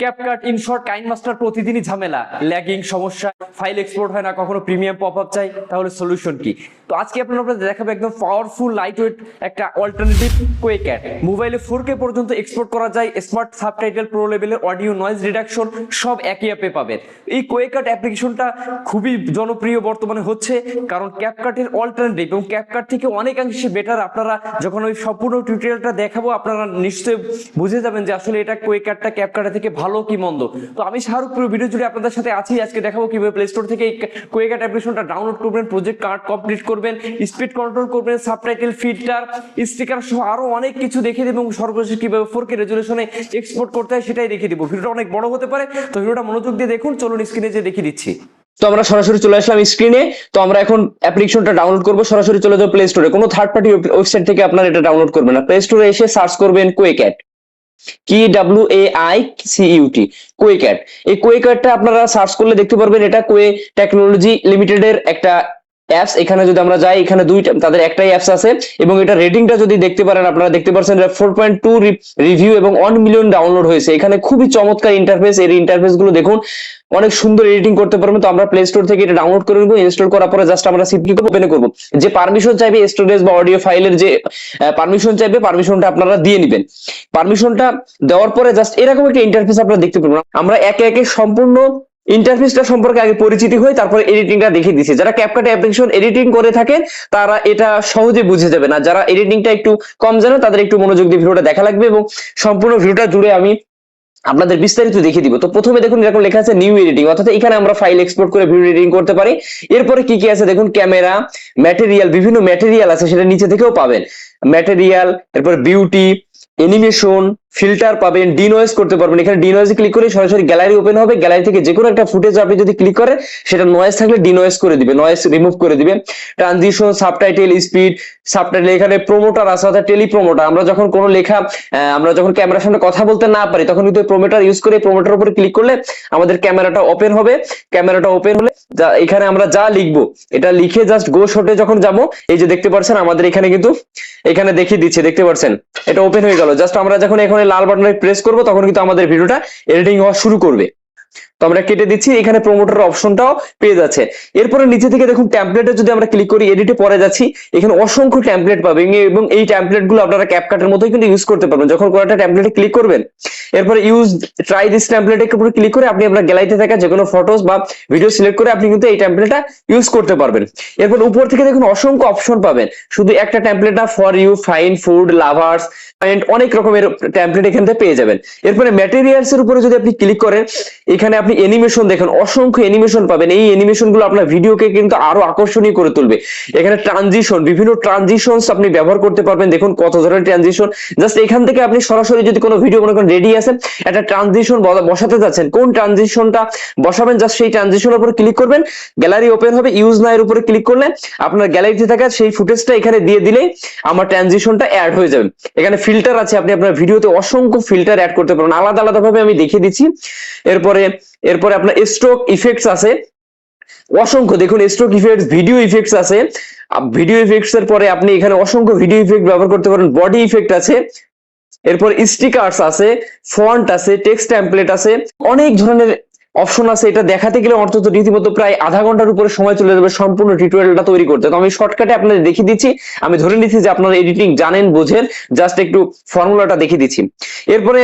CapCut InShot কাইন master প্রতিদিনই ঝামেলা। ল্যাগিং সমস্যা ফাইল এক্সপোর্ট হয় না, কখনো প্রিমিয়াম পপ আপ চাই, তাহলে সলিউশন কি? তো আজকে আপনারা আপনাদের দেখাবো একদম পাওয়ারফুল লাইট ওয়েট একটা অল্টারনেটিভ কোয়েক্যাট মোবাইলে ফোর কে পর্যন্ত এক্সপোর্ট করা যায় স্মার্ট সাবটাইটেল প্রো লেভেলের অডিও নয়েজ রিডাকশন সব একই অ্যাপে পাবেন। এই কোয়েকাট অ্যাপ্লিকেশনটা খুবই জনপ্রিয় বর্তমানে হচ্ছে, কারণ ক্যাপকাটের অল্টারনেটিভ এবং ক্যাপকাট থেকে অনেকাংশে বেটার আপনারা যখন ওই সম্পূর্ণ টিউটোরিয়ালটা দেখাবো, আপনারা নিশ্চয়ই বুঝে যাবেন যে আসলে এটা কোয়েকাটটা ক্যাপকাটের থেকে ভালো কি মন্দ? তো আমি শাহরুখ ভিডিও জুড়ে আপনাদের সাথে আছি। আজকে দেখাবো কীভাবে প্লে স্টোর থেকে কোয়েকাট অ্যাপ্লিকেশনটা ডাউনলোড করবেন প্রজেক্ট কার্ড কমপ্লিট করবেন স্পিড কন্ট্রোল করবেন সাবটাইটেল ফিল্টার স্টিকার সহ আরও অনেক কিছু দেখিয়ে দেবো এবং সর্বশেষ কীভাবে ফোর কে রেজুলেশনে এক্সপোর্ট করতে হয় সেটাই দেখিয়ে দিব। ভিডিওটা অনেক বড় হতে পারে, তো ভিডিওটা মনোযোগ দিয়ে দেখুন, চলুন স্ক্রিনে যে দেখিয়ে দিচ্ছি। তো আমরা সরাসরি চলে আসলাম স্ক্রিনে তো আমরা এখন অ্যাপ্লিকেশনটা ডাউনলোড করব, সরাসরি চলে যাব প্লে স্টোরে কোনো থার্ড পার্টি ওয়েবসাইট থেকে আপনারা এটা ডাউনলোড করবেন না। প্লে স্টোরে এসে সার্চ করবেন KwaiCut K W A I C U T KwaiCut এই কোয়েক্যাটটা আপনারা সার্চ করলে দেখতে পারবেন, এটা কোয়ে টেকনোলজি লিমিটেডের একটা অ্যাপস এখানে যদি আমরা যাই, এখানে দুইটা, তাদের একটাই অ্যাপস আছে, এবং এটা রেটিংটা যদি দেখতে পারেন, আপনারা দেখতে পাচ্ছেন ফোর পয়েন্ট টু রিভিউ এবং ওয়ান মিলিয়ন ডাউনলোড হয়েছে। এখানে খুবই চমৎকার ইন্টারফেস এর ইন্টারফেসগুলো দেখুন, অনেক সুন্দর এডিটিং করতে পারবেন তো আমরা প্লে স্টোর থেকে এটা ডাউনলোড করে নেব ইনস্টল করার পরে জাস্ট আমরা সিম্পলি ওপেন করব। যে পারমিশন চাইবে স্টোরেজ বা অডিও ফাইলের যে পারমিশন চাইবে পারমিশনটা আপনারা দিয়ে নেবেন। পারমিশনটা দেওয়ার পরে জাস্ট এরকম একটা ইন্টারফেস আপনারা দেখতে পারবেন। আমরা একে একে সম্পূর্ণ ইন্টারফেসটা সম্পর্কে আগে পরিচিতি হই তারপরে এডিটিংটা দেখিয়ে দিচ্ছি যারা ক্যাপকাট অ্যাপ্লিকেশন এডিটিং করে থাকেন, তারা এটা সহজে বুঝে যাবে না। যারা এডিটিংটা একটু কম জানে, তাদের একটু মনোযোগ দিয়ে ভিডিওটা দেখা লাগবে এবং সম্পূর্ণ ভিডিওটা জুড়ে আমি আপনাদের বিস্তারিত দেখিয়ে দিব। তো প্রথমে দেখুন, এরকম লেখা আছে নিউ এডিটিং অর্থাৎ এখানে আমরা ফাইল এক্সপোর্ট করে ভিডিও এডিটিং করতে পারি। এরপরে কি কি আছে দেখুন ক্যামেরা ম্যাটেরিয়াল বিভিন্ন ম্যাটেরিয়াল আছে, সেটা নিচে থেকেও পাবেন। ম্যাটেরিয়াল এরপর বিউটি অ্যানিমেশন ফিল্টার পাবেন ডিনয়েজ করতে পারবেন। এখানে ডিনয়েজে ক্লিক করে সরাসরি গ্যালারি ওপেন হবে। গ্যালারি থেকে যে কোনো একটা ফুটেজ আপনি যদি ক্লিক করেন, সেটা নয়েজ থাকলে ডিনয়েজ করে দিবে নয়েজ রিমুভ করে দিবে। ট্রানজিশন সাবটাইটেল স্পিড সাবটাইটেল এখানে প্রোমোটার আছে অর্থাৎ টেলি প্রোমোটার আমরা যখন কোনো লেখা আমরা যখন ক্যামেরার সামনে কথা বলতে না পারি, তখন কিন্তু প্রোমোটার ইউজ করে প্রোমোটার উপরে ক্লিক করলে আমাদের ক্যামেরাটা ওপেন হবে। ক্যামেরাটা ওপেন হলে এখানে আমরা যা লিখব, এটা লিখে জাস্ট গো শটে যখন যাব, এই যে দেখতে পাচ্ছেন আমাদের এখানে কিন্তু, এখানে দেখিয়ে দিচ্ছে, দেখতে পাচ্ছেন এটা ওপেন হয়ে গেল। জাস্ট আমরা যখন এখানে লাল বাটনে প্রেস করব, তখন কিন্তু আমাদের ভিডিওটা এডিটিং হওয়া শুরু করবে। তো আমরা কেটে দিচ্ছি, এখানে প্রমোটার অপশনটাও পেয়ে যাচ্ছে। এরপরে নিচে থেকে দেখুন ট্যাম্পলেটে যদি আমরা ক্লিক করি এডিটে পরে যাচ্ছি, এখানে অসংখ্য ট্যাম্পলেট পাবেন এবং এই ট্যাম্পলেটগুলো আপনারা ক্যাপকাটের মতোই কিন্তু ইউজ করতে পারবেন। যখন কোনো একটা ট্যাম্পলেটে ক্লিক করবেন এরপরে ইউজ ট্রাই দিস ট্যাম্পলেটের উপরে ক্লিক করে আপনি আপনার গ্যালারিতে থাকা যে কোনো ফটোস বা ভিডিও সিলেক্ট করে আপনি কিন্তু এই ট্যাম্পলেটটা ইউজ করতে পারবেন। এরপর উপর থেকে দেখুন অসংখ্য অপশন পাবেন। শুধু একটা ট্যাম্পলেট না for you fine food lovers and অনেক রকমের ট্যাম্পলেট এখান থেকে পেয়ে যাবেন। এরপরে ম্যাটেরিয়ালস এর উপরে যদি আপনি ক্লিক করেন, এখানে আপনি অ্যানিমেশন দেখেন, অসংখ্য অ্যানিমেশন পাবেন। এই অ্যানিমেশনগুলো আপনার ভিডিওকে কিন্তু আরও আকর্ষণীয় করে তুলবে। এখানে ট্রানজিশন বিভিন্ন ট্রানজিশনস আপনি ব্যবহার করতে পারবেন। দেখুন কত ধরনের ট্রানজিশন জাস্ট এখান থেকে আপনি সরাসরি যদি কোনো ভিডিও মনে করেন রেডি আছে, একটা ট্রানজিশন বসাতে যাচ্ছেন। কোন ট্রানজিশনটা বসাবেন? জাস্ট সেই ট্রানজিশনের উপরে ক্লিক করবেন। গ্যালারি ওপেন হবে ইউজ না এর উপরে ক্লিক করলে আপনার গ্যালারিতে থাকা সেই ফুটেজটা এখানে দিয়ে দিলে আমার ট্রানজিশনটা অ্যাড হয়ে যাবে। এখানে ফিল্টার আছে, আপনি আপনার ভিডিওতে অসংখ্য ফিল্টার অ্যাড করতে পারেন। আলাদা আলাদা ভাবে আমি দেখিয়ে দিচ্ছি। এরপরে এরপরে আপনার স্ট্রোক ইফেক্টস আছে। অসংখ্য, দেখুন স্ট্রোক ইফেক্টস ভিডিও ইফেক্টস আছে। ভিডিও ইফেক্টস এর পরে আপনি এখানে অসংখ্য ভিডিও ইফেক্ট ব্যবহার করতে পারেন। বডি ইফেক্ট আছে। এরপর স্টিকার্স আছে ফন্ট আছে টেক্সট টেমপ্লেট আছে, অনেক ধরনের অপশন আছে। এটা দেখাতে গেলে অন্তত রীতিমতো প্রায় আধা ঘণ্টার উপরে সময় চলে যাবে সম্পূর্ণ টিউটোরিয়ালটা তৈরি করতে। তো আমি শর্টকাটে আপনাদের দেখিয়ে দিচ্ছি। আমি ধরে নিচ্ছি যে আপনারা এডিটিং জানেন, বোঝেন জাস্ট একটু ফর্মুলাটা দেখিয়ে দিচ্ছি। এরপরে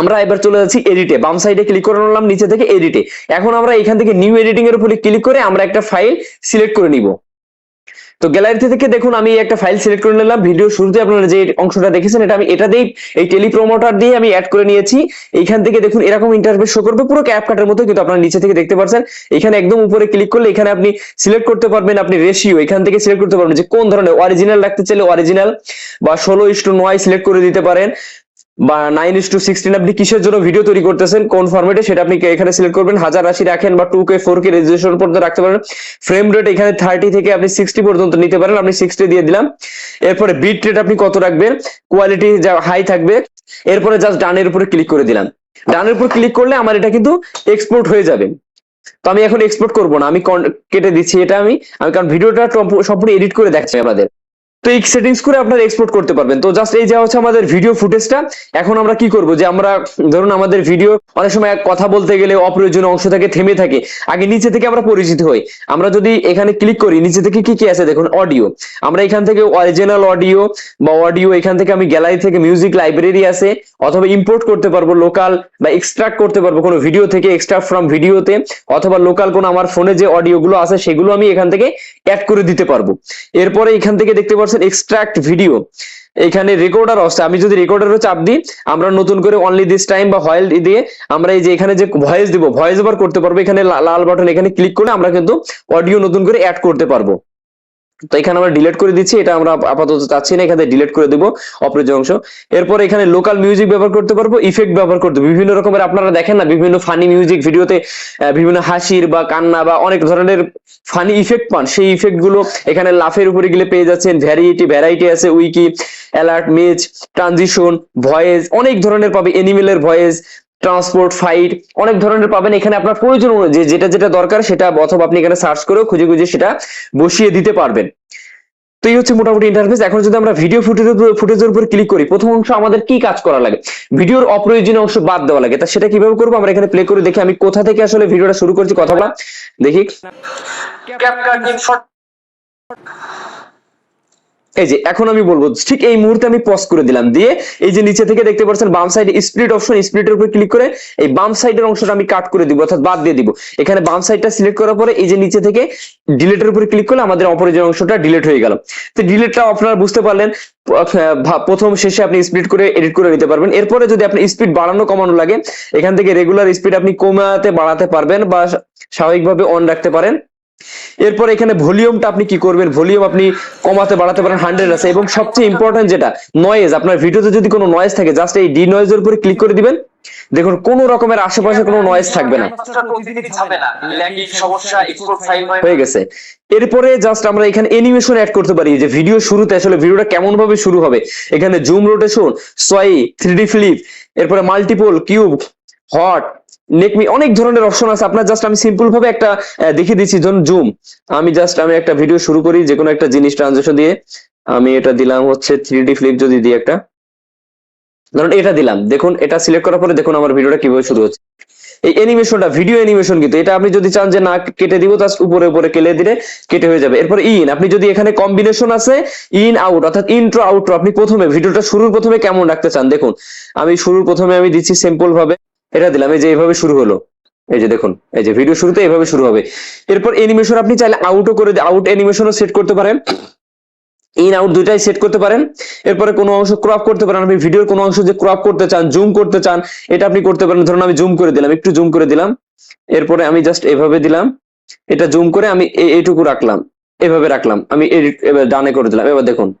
আমরা এবার চলে যাচ্ছি এডিটে বাম সাইডে ক্লিক করে নিলাম, নিচে থেকে এডিটে এখন আমরা এখান থেকে নিউ এডিটিং এর উপরে ক্লিক করে আমরা একটা ফাইল সিলেক্ট করে নিব। তো গ্যালারিতে থেকে দেখুন, আমি একটা ফাইল সিলেক্ট করে নিলাম। ভিডিও শুরুতে আপনারা যে অংশটা দেখেছেন, এটা আমি, এটা দিয়ে এই টেলিপ্রোমোটার দিয়ে আমি অ্যাড করে নিয়েছি। এইখান থেকে দেখুন, এরকম ইন্টারফেস শো করবে, পুরো ক্যাপ কাটার মতো কিন্তু আপনারা নিচে থেকে দেখতে পাচ্ছেন এখানে একদম উপরে ক্লিক করলে এখানে আপনি সিলেক্ট করতে পারবেন, আপনি রেশিও এখান থেকে সিলেক্ট করতে পারবেন যে কোন ধরনের অরিজিনাল রাখতে চাইলে অরিজিনাল বা ষোলো ইস্টু নয় সিলেক্ট করে দিতে পারেন। বা নাইন টু সিক্সটিন আপনি কিসের জন্য ভিডিও তৈরি করতেছেন? কোন সেটা আপনি এখানে সিলেক্ট করবেন। হাজার আশি রাখেন বা টু কে ফোর কে পর্যন্ত রাখতে পারেন। ফ্রেম রেট এখানে থার্টি থেকে আপনি সিক্সটি পর্যন্ত নিতে পারেন। আপনি সিক্সটি দিয়ে দিলাম। এরপরে বিট রেট আপনি কত রাখবেন? কোয়ালিটি যা হাই থাকবে। এরপরে জাস্ট ডানের উপরে ক্লিক করে দিলাম। ডানের উপর ক্লিক করলে আমার এটা কিন্তু এক্সপোর্ট হয়ে যাবে। তো আমি এখন এক্সপোর্ট করব না। আমি কেটে দিচ্ছি এটা আমি। আমি কারণ ভিডিওটা সম্পূর্ণ এডিট করে দেখাচ্ছি আমাদের তো এই সেটিংস করে আপনারা এক্সপোর্ট করতে পারবেন। তো জাস্ট এই যা হচ্ছে আমাদের ভিডিও ফুটেজটা এখন আমরা কি করব? যে আমরা, ধরুন আমাদের ভিডিও অনেক সময় কথা বলতে গেলে অপ্রয়োজনীয় অংশ থেকে থেমে থাকে। আগে নিচে থেকে আমরা পরিচিত হই। আমরা যদি এখানে ক্লিক করি, নিচে থেকে কি কি আছে? দেখুন অডিও আমরা এখান থেকে অরিজিনাল অডিও বা অডিও এখান থেকে আমি গ্যালারি থেকে মিউজিক লাইব্রেরি আছে, অথবা ইম্পোর্ট করতে পারব লোকাল বা এক্সট্রাক্ট করতে পারব কোনো ভিডিও থেকে এক্সট্রাক্ট ফ্রম ভিডিওতে অথবা লোকাল কোনো আমার ফোনে যে অডিও গুলো আছে, সেগুলো আমি এখান থেকে অ্যাড করে দিতে পারব। এরপরে এখান থেকে দেখতে পাচ্ছেন এক্সট্রাক্ট ভিডিও এখানে রেকর্ডার আছে। আমি যদি রেকর্ডারও চাপ দিই, আমরা নতুন করে অনলি দিস টাইম বা হয়েল দিয়ে আমরা এই যে এখানে যে ভয়েস দিব ভয়েস ওভার করতে পারব। এখানে লাল বাটন এখানে ক্লিক করে আমরা কিন্তু অডিও নতুন করে অ্যাড করতে পারব। তো এখানে আমরা ডিলেট করে দিচ্ছি, এটা আমরা আপাতত চাচ্ছি না, এখানে ডিলিট করে দেবো অপ্রয়োজনীয় অংশ। এরপর এখানে লোকাল মিউজিক ব্যবহার করতে পারব ইফেক্ট ব্যবহার করতে। বিভিন্ন রকমের আপনারা দেখেন না, বিভিন্ন ফানি মিউজিক ভিডিওতে বিভিন্ন হাসির বা কান্না বা অনেক ধরনের ফানি ইফেক্ট পান। সেই ইফেক্টগুলো এখানে লাফের উপরে গেলে পেয়ে যাচ্ছেন। ভ্যারাইটি ভ্যারাইটি আছে উইকি অ্যালার্ট মেজ ট্রানজিশন ভয়েস অনেক ধরনের পাবে। এনিমেলের ভয়েস ট্রান্সপোর্ট ফাইট অনেক ধরনের পাবেন। এখানে আপনার প্রয়োজন অনুযায়ী যেটা যেটা দরকার সেটা অথবা আপনি এখানে সার্চ করেও খুঁজে খুঁজে সেটা বসিয়ে দিতে পারবেন। তো এই হচ্ছে মোটামুটি ইন্টারফেস এখন যদি আমরা ভিডিও ফুটেজ ফুটেজের উপর ক্লিক করি, প্রথম অংশ আমাদের কি কাজ করা লাগে? ভিডিওর অপ্রয়োজনীয় অংশ বাদ দেওয়া লাগে। তা সেটা কীভাবে করব? আমরা এখানে প্লে করে দেখি আমি কোথা থেকে আসলে ভিডিওটা শুরু করছি, কথা বলা দেখি। এই যে, এখন আমি বলব, ঠিক এই মুহূর্তে আমি পজ করে দিলাম। দিয়ে এই যে নিচে থেকে দেখতে পাচ্ছেন, বাম সাইডে স্প্লিট অপশন স্প্লিটের উপর ক্লিক করে এই বাম সাইডের অংশটা আমি কাট করে দিব, অর্থাৎ বাদ দিয়ে দিব। এখানে বাম সাইডটা সিলেক্ট করার পরে এই যে নিচে থেকে ডিলেটের উপরে ক্লিক করলে আমাদের অপরিজনীয় অংশটা ডিলিট হয়ে গেল। তো ডিলিটটা আপনারা বুঝতে পারলেন প্রথম শেষে আপনি স্পিড করে এডিট করে নিতে পারবেন। এরপরে যদি আপনি স্পিড বাড়ানো কমানো লাগে, এখান থেকে রেগুলার স্পিড আপনি কমাতে, বাড়াতে পারবেন বা স্বাভাবিকভাবে অন রাখতে পারেন। এরপর এখানে ভলিউমটা আপনি কি করবেন? ভলিউম আপনি কমাতে, বাড়াতে পারেন হান্ড্রেড আছে এবং সবচেয়ে ইম্পর্টেন্ট যেটা নয়েজ আপনার ভিডিওতে যদি কোনো নয়েজ থাকে জাস্ট এই ডি নয়েজের উপরে ক্লিক করে দিবেন। দেখুন, কোন রকমের আশেপাশে কোনো নয়েজ থাকবে না। হয়ে গেছে। এরপরে জাস্ট আমরা এখানে অ্যানিমেশন অ্যাড করতে পারি, যে ভিডিও শুরুতে আসলে ভিডিওটা কেমন ভাবে শুরু হবে। এখানে জুম রোটেশন সয় থ্রি ফ্লিপ এরপরে মাল্টিপল কিউব হট নেকমি অনেক ধরনের অপশন আছে। আপনার জাস্ট আমি সিম্পল ভাবে একটা দেখিয়ে দিচ্ছি। ধরুন জুম আমি জাস্ট আমি একটা ভিডিও শুরু করি যে কোনো একটা জিনিস ট্রানজেকশন দিয়ে। আমি এটা দিলাম হচ্ছে থ্রি ডি ফ্লিপ যদি দিই একটা। ধরুন এটা দিলাম। দেখুন, এটা সিলেক্ট করার পরে দেখুন আমার ভিডিওটা কীভাবে শুরু হচ্ছে। এই অ্যানিমেশনটা ভিডিও অ্যানিমেশন কিন্তু, এটা আপনি যদি চান যে না কেটে দিব জাস্ট উপরে উপরে কেলে দিলে কেটে হয়ে যাবে। এরপর ইন আপনি যদি এখানে কম্বিনেশন আছে ইন আউট অর্থাৎ ইন্ট্রো আউট্রো আপনি প্রথমে ভিডিওটা শুরুর প্রথমে কেমন রাখতে চান? দেখুন, আমি শুরুর প্রথমে আমি দিচ্ছি সিম্পল ভাবে। এটা দিলাম, এই যে এইভাবে শুরু হলো। এই যে দেখুন, এই যে ভিডিও শুরুতে এইভাবে শুরু হবে। এরপর অ্যানিমেশন আপনি চাইলে আউটও করে আউট অ্যানিমেশনও সেট করতে পারেন। ইন আউট দুইটাই সেট করতে পারেন। এরপরে কোনো অংশ ক্রপ করতে পারেন। আপনি ভিডিওর কোনো অংশ যে ক্রপ করতে চান জুম করতে চান, এটা আপনি করতে পারেন। ধরুন আমি জুম করে দিলাম, একটু জুম করে দিলাম। এরপরে আমি জাস্ট এভাবে দিলাম। এটা জুম করে আমি এই- এইটুকু রাখলাম। এভাবে রাখলাম। আমি ডানে করে দিলাম। এবার দেখুন।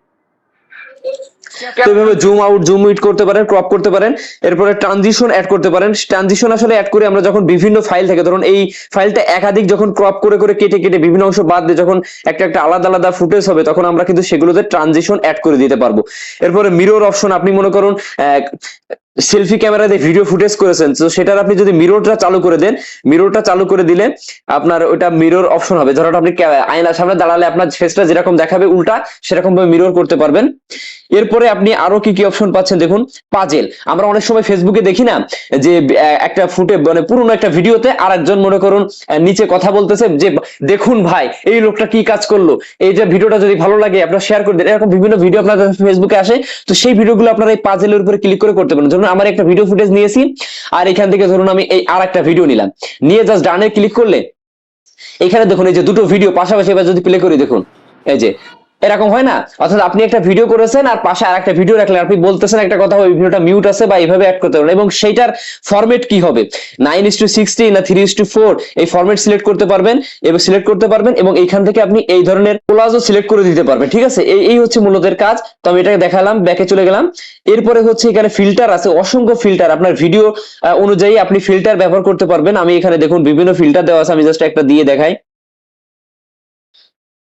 তো এভাবে জুম আউট জুম ইট করতে পারেন ক্রপ করতে পারেন। এরপরে ট্রানজিশন অ্যাড করতে পারেন। ট্রানজিশন আসলে অ্যাড করে আমরা যখন বিভিন্ন ফাইল থেকে ধরুন এই ফাইলটা একাধিক যখন ক্রপ করে করে কেটে কেটে বিভিন্ন অংশ বাদ দিয়ে যখন একটা একটা আলাদা আলাদা ফুটেজ হবে তখন আমরা কিন্তু সেগুলোতে ট্রানজিশন অ্যাড করে দিতে পারব। এরপরে মিরর অপশন আপনি মনে করুন সেলফি ক্যামেরা দিয়ে ভিডিও ফুটেজ করেছেন। তো সেটার আপনি যদি মিররটা চালু করে দেন মিররটা চালু করে দিলে আপনার ওটা মিরর অপশন হবে। ধরুন আপনি আয়নার সামনে দাঁড়ালে আপনার ফেসটা যেরকম দেখাবে উল্টা সেরকম ভাবে মিরর করতে পারবেন। এরপরে আপনি আরও কি কি অপশন পাচ্ছেন? দেখুন পাজেল আমরা অনেক সময় ফেসবুকে দেখি না যে একটা ফুটে মানে পুরনো একটা ভিডিওতে আর একজন মনে করুন নিচে কথা বলতেছে যে, দেখুন ভাই, এই লোকটা কি কাজ করল? এই যে ভিডিওটা যদি ভালো লাগে, আপনারা শেয়ার করে দেন। এরকম বিভিন্ন ভিডিও আপনাদের ফেসবুকে আসে। তো সেই ভিডিওগুলো আপনারা এই পাজেলের উপরে ক্লিক করে করতে পারেন। ধরুন, আমার একটা ভিডিও ফুটেজ নিয়েছি, আর এখান থেকে ধরুন আমি এই আর একটা ভিডিও নিলাম। নিয়ে জাস্ট ডানে ক্লিক করলে, এখানে দেখুন, এই যে দুটো ভিডিও পাশাপাশি এবার যদি প্লে করি, দেখুন, এই যে এরকম হয় না? অর্থাৎ আপনি একটা ভিডিও করেছেন আর পাশে আর একটা ভিডিও রাখলেন। আপনি বলতেছেন একটা কথা, ওই ভিডিওটা মিউট আছে বা এইভাবে অ্যাড করতে পারেন। এবং সেইটার ফরম্যাট কি হবে? নাইন ইস টু সিক্সটি না থ্রি ইস টু ফোর এই ফরম্যাট সিলেক্ট করতে পারবেন এবং সিলেক্ট করতে পারবেন এবং এইখান থেকে আপনি এই ধরনের কোলাজও সিলেক্ট করে দিতে পারবেন, ঠিক আছে? এই এই হচ্ছে মূলত এর কাজ। তো আমি এটাকে দেখালাম ব্যাকে চলে গেলাম। এরপরে হচ্ছে এখানে ফিল্টার আছে, অসংখ্য ফিল্টার আপনার ভিডিও অনুযায়ী আপনি ফিল্টার ব্যবহার করতে পারবেন। আমি এখানে দেখুন বিভিন্ন ফিল্টার দেওয়া আছে, আমি জাস্ট একটা দিয়ে দেখাই।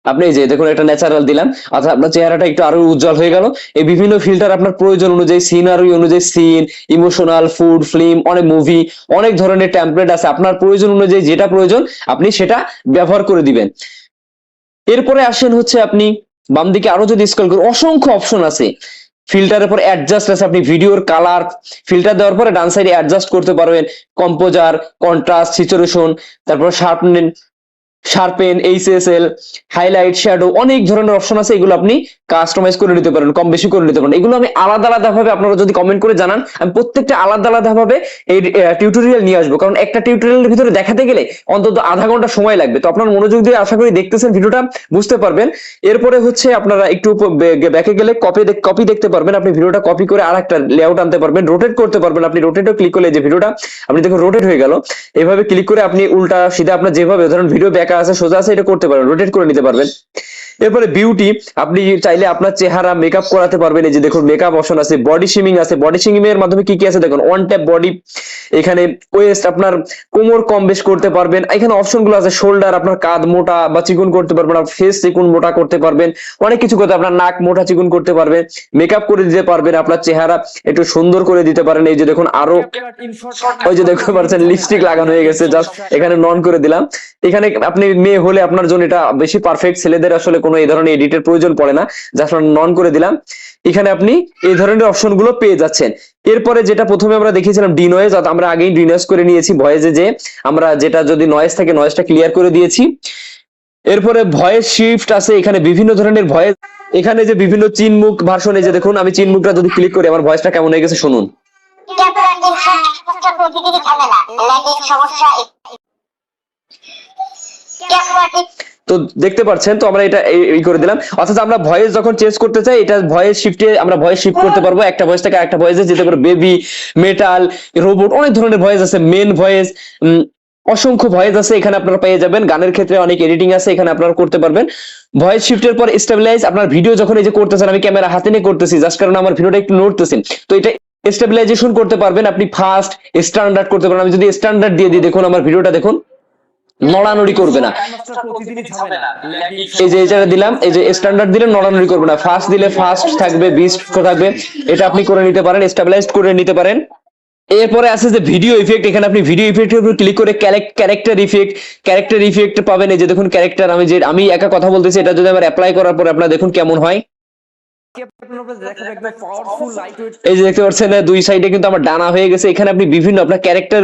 আপনি এই যে দেখুন, একটা ন্যাচারাল দিলাম। অর্থাৎ আপনার চেহারাটা একটু আরও উজ্জ্বল হয়ে গেল। এই বিভিন্ন ফিল্টার আপনার প্রয়োজন অনুযায়ী সিনারি অনুযায়ী সিন ইমোশনাল ফুড ফিল্ম অনেক মুভি অনেক ধরনের টেমপ্লেট আছে। আপনার প্রয়োজন অনুযায়ী যেটা প্রয়োজন, আপনি সেটা ব্যবহার করে দিবেন। এরপরে আসেন হচ্ছে আপনি বাম দিকে আরও যদি স্ক্রল করি, অসংখ্য অপশন আছে। ফিল্টারের পর অ্যাডজাস্ট আছে আপনি ভিডিওর কালার ফিল্টার দেওয়ার পরে ডান সাইডে অ্যাডজাস্ট করতে পারবেন। কম্পোজার কন্ট্রাস্ট সিচুয়েশন তারপর sharpen sharpen HSL highlight shadow অনেক ধরনের অপশন আছে এগুলো আপনি কাস্টমাইজ করে নিতে পারেন, কম বেশি করে নিতে পারেন। এগুলো আমি আলাদা আলাদা ভাবে আপনারা যদি কমেন্ট করে জানান, আমি প্রত্যেকটা আলাদা আলাদা ভাবে এই টিউটোরিয়াল নিয়ে আসব। কারণ একটা টিউটোরিয়ালের ভিতরে দেখাতে গেলে অন্তত আধা ঘণ্টা সময় লাগবে। তো আপনার মনোযোগ দিয়ে আশা করি দেখতেছেন ভিডিওটা, বুঝতে পারবেন। এরপরে হচ্ছে আপনারা একটু ব্যাকে গেলে কপি কপি দেখতে পারবেন। আপনি ভিডিওটা কপি করে আর একটা লেআউট আনতে পারবেন। রোটেট করতে পারবেন। আপনি রোটেটও ক্লিক করলে যে ভিডিওটা, আপনি দেখুন রোটেট হয়ে গেল। এভাবে ক্লিক করে আপনি উল্টা, সিধা আপনার যেভাবে, ধরুন ভিডিও ব্যাকা আছে, সোজা আছে, এটা করতে পারবেন রোটেট করে নিতে পারবেন। এরপরে বিউটি আপনি চাইলে আপনার চেহারা মেকআপ করাতে পারবেন। এই যে দেখুন মেকআপ অপশন আছে বডি শিমিং আছে। বডি শিমিং এর মাধ্যমে কি কি আছে? দেখুন ওয়ান ট্যাপ বডি এখানে ওয়েস্ট আপনার কোমর কম বেশ করতে পারবেন। এখানে অপশনগুলো আছে শোল্ডার আপনার কাঁধ মোটা বা চিকুন করতে পারবেন, আপনার ফেস চিকুন মোটা করতে পারবেন। অনেক কিছু করতে, আপনার নাক মোটা চিকুন করতে পারবেন। মেকআপ করে দিতে পারবেন, আপনার চেহারা একটু সুন্দর করে দিতে পারেন। এই যে দেখুন, আরও ওই যে দেখতে পাচ্ছেন লিপস্টিক লাগানো হয়ে গেছে। জাস্ট এখানে নন করে দিলাম। এখানে আপনি মেয়ে হলে আপনার জন্য এটা বেশি পারফেক্ট ছেলেদের আসলে কোনো এই ধরনের এডিটের প্রয়োজন পড়ে না জাস্ট নন করে দিলাম। এখানে আপনি এই ধরনের অপশনগুলো পেয়ে যাচ্ছেন। এরপরে যেটা প্রথমে আমরা দেখিয়েছিলাম ডি নয়েজ আমরা আগেই ডি নয়েজ করে নিয়েছি ভয়েজে যে আমরা যেটা যদি নয়েজ থাকে নয়েজটা ক্লিয়ার করে দিয়েছি। এরপরে ভয়েস শিফট আছে, এখানে বিভিন্ন ধরনের ভয়েস। এখানে যে বিভিন্ন চিনমুখ ভার্সন যে দেখুন, আমি চিনমুখটা যদি ক্লিক করি, আমার ভয়েসটা কেমন হয়ে গেছে শুনুন। সমস্যা তো দেখতে পাচ্ছেন, তো আমরা এটা এই- করে দিলাম। অর্থাৎ আমরা ভয়েস যখন চেঞ্জ করতে চাই, এটা ভয়েস শিফটে আমরা ভয়েস শিফট করতে পারব। একটা ভয়েস থেকে একটা ভয়েসে যেতে পারব বেবি মেটাল রোবট অনেক ধরনের ভয়েস আছে মেন ভয়েস অসংখ্য ভয়েস আছে, এখানে আপনারা পেয়ে যাবেন। গানের ক্ষেত্রে অনেক এডিটিং আছে, এখানে আপনারা করতে পারবেন। ভয়েস শিফটের পর স্টেবিলাইজ আপনার ভিডিও যখন এই যে করতেছেন, আমি ক্যামেরা হাতে নিয়ে করতেছি জাস্ট কারণ আমার ভিডিওটা একটু নড়তেছেন তো এটা স্টেবিলাইজেশন করতে পারবেন, আপনি ফাস্ট স্ট্যান্ডার্ড করতে পারবেন আমি যদি স্ট্যান্ডার্ড দিয়ে দিই, দেখুন আমার ভিডিওটা দেখুন। নড়ানড়ি করবে না। এই যে এটা দিলাম, এই যে স্ট্যান্ডার্ড দিলে নড়ানড়ি করবে না। ফাস্ট দিলে ফাস্ট থাকবে বিস্ট থাকবে। এটা আপনি করে নিতে পারেন স্টেবিলাইজড করে নিতে পারেন। এরপরে আছে যে ভিডিও ইফেক্ট এখানে আপনি ভিডিও ইফেক্টের উপর ক্লিক করে ক্যারেক্টার ইফেক্ট ক্যারেক্টার ইফেক্ট পাবেন। এই যে দেখুন ক্যারেক্টার আমি যে আমি একা কথা বলতেছি, এটা যদি আমার অ্যাপ্লাই করার পর আপনারা দেখুন কেমন হয় দেখাবো একদম পাওয়ারফুল লাইট ওয়েট এই যে দেখতে পাচ্ছেন দুই সাইডে কিন্তু আমার ডানা হয়ে গেছে। এখানে আপনি বিভিন্ন আপনার ক্যারেক্টার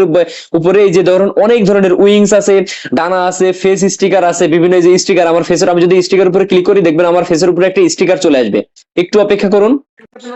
উপরে এই যে ধরুন অনেক ধরনের উইংস আছে, ডানা আছে ফেস স্টিকার আছে, বিভিন্ন যে স্টিকার আমার ফেসের আমি যদি স্টিকার উপরে ক্লিক করি, দেখবেন আমার ফেসের উপরে একটা স্টিকার চলে আসবে। একটু অপেক্ষা করুন।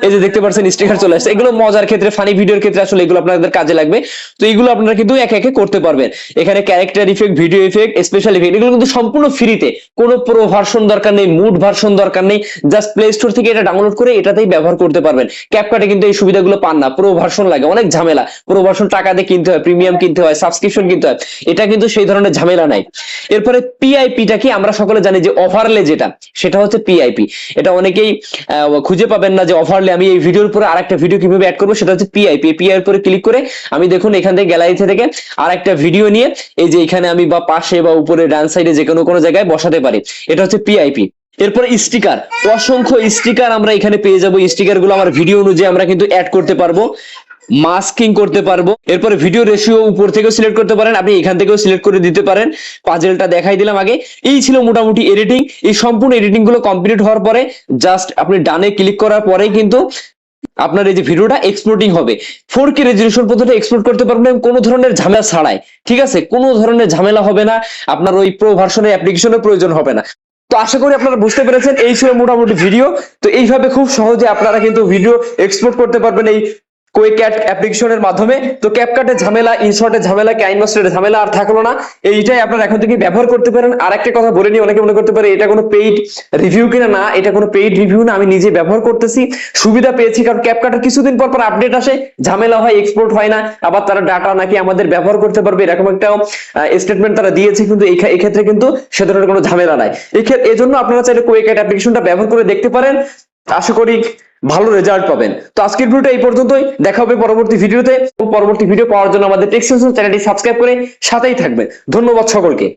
এই যে দেখতে পাচ্ছেন স্টিকার চলে আসছে। এগুলো মজার ক্ষেত্রে ফানি ভিডিওর ক্ষেত্রে আসলে এগুলো আপনাদের কাজে লাগবে। তো এগুলো আপনারা কিন্তু একে একে করতে পারবেন। এখানে character effect video effect special effect এগুলো কিন্তু সম্পূর্ণ ফ্রিতে কোনো প্রো ভার্সন দরকার নেই মুড ভার্সন দরকার নেই। জাস্ট প্লে স্টোর থেকে এটা ডাউনলোড করে এটাতেই ব্যবহার করতে পারবেন। ক্যাপকাটে কিন্তু এই সুবিধাগুলো পান না। প্রো ভার্সন লাগে, অনেক ঝামেলা। প্রো ভার্সন টাকা দিয়ে কিনতে হয় প্রিমিয়াম কিনতে হয় সাবস্ক্রিপশন কিনতে হয়। এটা কিন্তু সেই ধরনের ঝামেলা নাই। এরপরে পিআইপিটা কি? আমরা সকলে জানি যে ওভারলে যেটা, সেটা হচ্ছে পিআইপি এটা অনেকেই খুঁজে পাবেন না যে ওভারলে আমি এই ভিডিওর উপরে আরেকটা ভিডিও কীভাবে অ্যাড করব সেটা হচ্ছে পিআই পিআই উপরে ক্লিক করে আমি দেখুন এখান থেকে গ্যালারি থেকে আরেকটা ভিডিও নিয়ে এই যে এখানে আমি বা পাশে বা উপরে ডান সাইডে যে কোনো কোনো জায়গায় বসাতে পারি। এটা হচ্ছে পিআইপি এরপরে স্টিকার অসংখ্য স্টিকার আমরা এখানে পেয়ে যাব। স্টিকারগুলো আমার ভিডিও অনুযায়ী আমরা কিন্তু অ্যাড করতে পারব। মাস্কিং করতে পারব। এরপরে ভিডিও রেশিও উপর থেকেও সিলেক্ট করতে পারেন। আপনি এখান থেকেও সিলেক্ট করে দিতে পারেন। পাজেলটা দেখাই দিলাম আগে। এই ছিল মোটামুটি এডিটিং এই সম্পূর্ণ এডিটিংগুলো কমপ্লিট হওয়ার পরে জাস্ট আপনি ডানে ক্লিক করার পরেই কিন্তু আপনার এই যে ভিডিওটা এক্সপোর্টিং হবে। ফোর কে রেজলিউশন পর্যন্ত এক্সপোর্ট করতে পারবেন কোনো ধরনের ঝামেলা ছাড়াই। ঠিক আছে? কোনো ধরনের ঝামেলা হবে না। আপনার ওই প্রো ভার্সনের অ্যাপ্লিকেশনের প্রয়োজন হবে না। তো আশা করি আপনারা বুঝতে পেরেছেন। এই ছিল মোটামুটি ভিডিও তো এইভাবে খুব সহজে আপনারা কিন্তু ভিডিও এক্সপোর্ট করতে পারবেন এই কোয়েক্যাট অ্যাপ্লিকেশনের মাধ্যমে। তো ক্যাপকাটের ঝামেলা ইনশর্টের ঝামেলা কাইনমাস্টারের ঝামেলা আর থাকল না। এইটাই আপনারা এখন থেকে ব্যবহার করতে পারেন। আর একটা কথা বলে নিই, অনেকে মনে করতে পারে এটা কোনো পেইড রিভিউ কিনা? না, এটা কোনো পেইড রিভিউ না, আমি নিজে ব্যবহার করতেছি। সুবিধা পেয়েছি, কারণ ক্যাপকাটের কিছুদিন পর পর আপডেট আসে। ঝামেলা হয় এক্সপোর্ট হয় না। আবার তারা ডাটা নাকি আমাদের ব্যবহার করতে পারবে, এরকম একটা স্টেটমেন্ট তারা দিয়েছে। কিন্তু এই ক্ষে- এক্ষেত্রে কিন্তু সে ধরনের কোনো ঝামেলা নাই। এক্ষেত্রে এজন্য আপনারা চাইলে কোয়েক্যাট অ্যাপ্লিকেশনটা ব্যবহার করে দেখতে পারেন। আশা করি ভালো রেজাল্ট পাবেন। তো আজকের ভিডিওটা এই পর্যন্তই। দেখা হবে পরবর্তী ভিডিওতে পরবর্তী ভিডিও পাওয়ার জন্য আমাদের টেক্সট চ্যানেলটি সাবস্ক্রাইব করে সাথেই থাকবেন। ধন্যবাদ সকলকে।